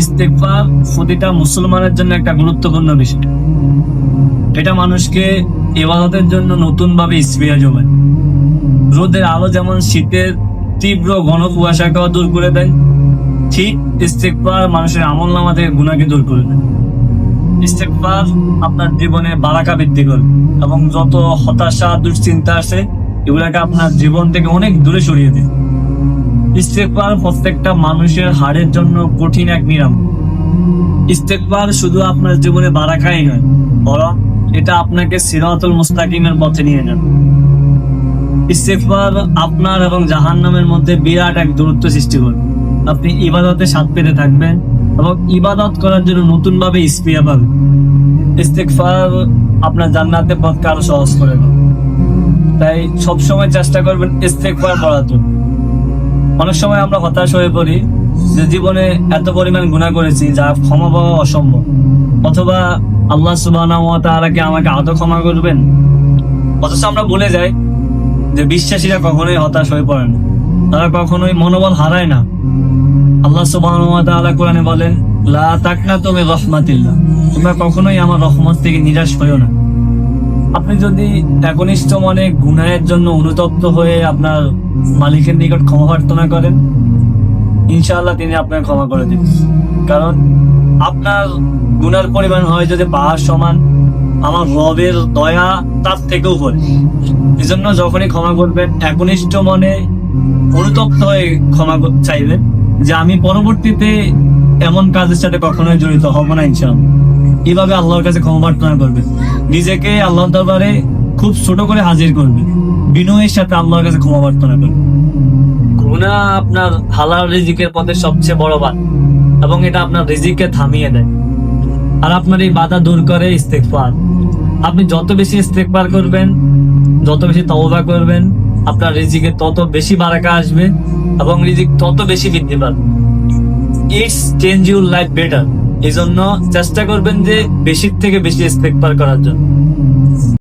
ইস্তেকফার প্রতিটা মুসলমানের জন্য একটা গুরুত্বপূর্ণ বিষয়। এটা মানুষকে ইবাদতের জন্য নতুন ভাবে স্প্রিয়া জমায় রোদের আলো যেমন শীতের তীব্র ঘন কুয়াশাকেও দূর করে দেয়, ঠিক ইস্তেকফার মানুষের আমল নামা থেকে গুণাকে দূর করে দেয়। ইস্তেকফার আপনার জীবনে বারাকা বৃদ্ধি করবে এবং যত হতাশা, দুশ্চিন্তা আছে এগুলাকে আপনার জীবন থেকে অনেক দূরে সরিয়ে দেয়। ইস্তেকবার প্রত্যেকটা মানুষের হাড়ের জন্য কঠিন এক নিরাম ইস্তেকবার শুধু আপনার জীবনে বারাকাই নয়, বরং এটা আপনাকে সিরাতুল মুস্তাকিমের পথে নিয়ে যাবে। ইস্তেকবার আপনার এবং জাহান্নামের মধ্যে বিরাট এক দূরত্ব সৃষ্টি করবে। আপনি ইবাদতে স্বাদ পেতে থাকবেন এবং ইবাদত করার জন্য নতুন ভাবে ইস্পিয়া পাবেন। ইস্তেকফার আপনার জান্নাতের পথকে আরও সহজ করে দেবে। তাই সবসময় চেষ্টা করবেন ইস্তেকফার করার জন্য। অনেক সময় আমরা হতাশ হয়ে পড়ি যে জীবনে এত পরিমাণ গুণা করেছি যা ক্ষমা পাওয়া অসম্ভব। অথবা আল্লাহ সুবাহ আমাকে আদৌ ক্ষমা করবেন? অথচ আমরা ভুলে যাই যে বিশ্বাসীরা কখনোই হতাশ হয়ে পড়ে না। তারা কখনোই মনোবল হারায় না। আল্লাহ সুবাহ কোরআনে বলেন, লা তাকনা তুমি রহমাতিল্লাহ। তোমরা কখনোই আমার রহমত থেকে নিরাশ হইও না। আপনি যদি একনিষ্ঠ মনে গুনাহের জন্য অনুতপ্ত হয়ে আপনার মালিকের নিকট ক্ষমা প্রার্থনা করেন, ইনশাআল্লাহ তিনি আপনাকে ক্ষমা করে দিবেন। কারণ আপনার গুনার পরিমাণ হয় যদি পাহাড় সমান, আমার রবের দয়া তার থেকেও পরে এই জন্য যখনই ক্ষমা করবেন একনিষ্ঠ মনে অনুতপ্ত হয়ে ক্ষমা কর- চাইবেন যে আমি পরবর্তীতে এমন কাজের সাথে কখনোই জড়িত হব না, ইনশাআল্লাহ। এইভাবে আল্লাহর কাছে ক্ষমা প্রার্থনা করবে। নিজেকে আল্লাহর দরবারে খুব ছোট করে হাজির করবে। বিনয়ের সাথে আল্লাহর কাছে ক্ষমা প্রার্থনা করবে। গুণা আপনার হালাল রিজিকের পথে সবচেয়ে বড় বাদ এবং এটা আপনার রিজিককে থামিয়ে দেয়। আর আপনার এই বাধা দূর করে ইস্তেকফার আপনি যত বেশি ইস্তেকবার করবেন, যত বেশি তওবা করবেন, আপনার রিজিকে তত বেশি বারাকা আসবে এবং রিজিক তত বেশি বৃদ্ধি পাবে। It's change your life better এই জন্য চেষ্টা করবেন যে বেশির থেকে বেশি স্পেক পার করার জন্য।